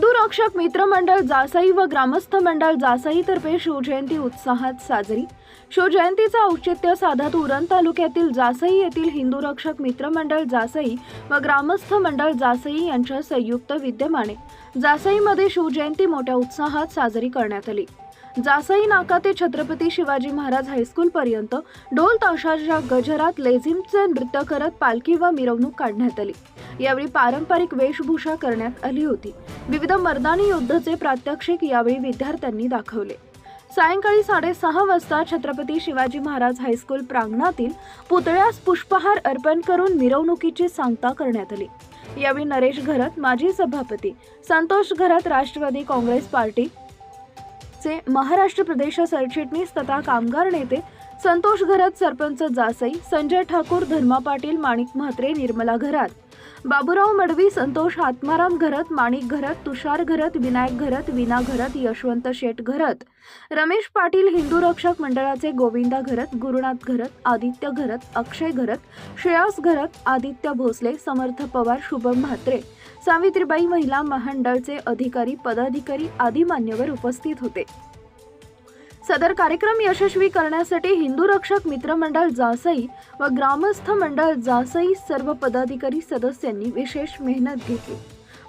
रक्षक मित्रमंडळ जासई व ग्रामस्थ मंडळ जासईतर्फे शिवजयंती उत्साहात साजरी. शिवजयंतीचं औचित्य साधत उरण तालुक्यातील जासई येथील हिंदू रक्षक मित्रमंडळ जासई व ग्रामस्थ मंडळ जासई यांच्या संयुक्त विद्यमाने जासईमध्ये शिवजयंती मोठ्या उत्साहात साजरी करण्यात आली. जासई नाका ते छत्रपती शिवाजी महाराज हायस्कूल पर्यंत ढोल ताशाच्या गजरात लेझिमचे नृत्य करत पालखी व मिरवणूक काढण्यात आली. यावेळी पारंपरिक वेशभूषा करण्यात आली होती. विविध मर्दानी युद्धचे प्रात्यक्षिक यावेळी विद्यार्थ्यांनी दाखवले. सायंकाळी साडेसहा वाजता छत्रपती शिवाजी महाराज हायस्कूल प्रांगणातील पुतळ्यास पुष्पहार अर्पण करून मिरवणुकीची सांगता करण्यात आली. यावेळी नरेश घरत माजी सभापती संतोष घरत राष्ट्रवादी काँग्रेस पार्टी चे महाराष्ट्र प्रदेश सरचिटणीस तथा कामगार नेते संतोष घरत सरपंच जासई संजय ठाकूर धर्मा पाटील माणिक म्हात्रे निर्मला घरात. बाबूराव मडवी संतोष आत्माराम घरत माणिक घरत तुषार घरत विनायक घरत विना घरत यशवंत शेठ घरत रमेश पाटील हिंदू रक्षक मंडळाचे गोविंदा घरत गुरुनाथ घरत आदित्य घरत अक्षय घरत श्रेयास घरत आदित्य भोसले समर्थ पवार शुभम म्हात्रे सावित्रीबाई महिला मंडळचे अधिकारी पदाधिकारी आदी मान्यवर उपस्थित होते. सदर कार्यक्रम यशस्वी करण्यासाठी हिंदू रक्षक मित्रमंडळ जासई व ग्रामस्थ मंडळ जासई सर्व पदाधिकारी सदस्यांनी विशेष मेहनत घेतली.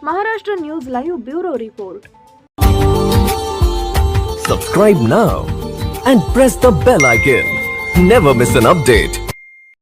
Maharashtra news live bureau report. Subscribe now and press the bell icon never miss an update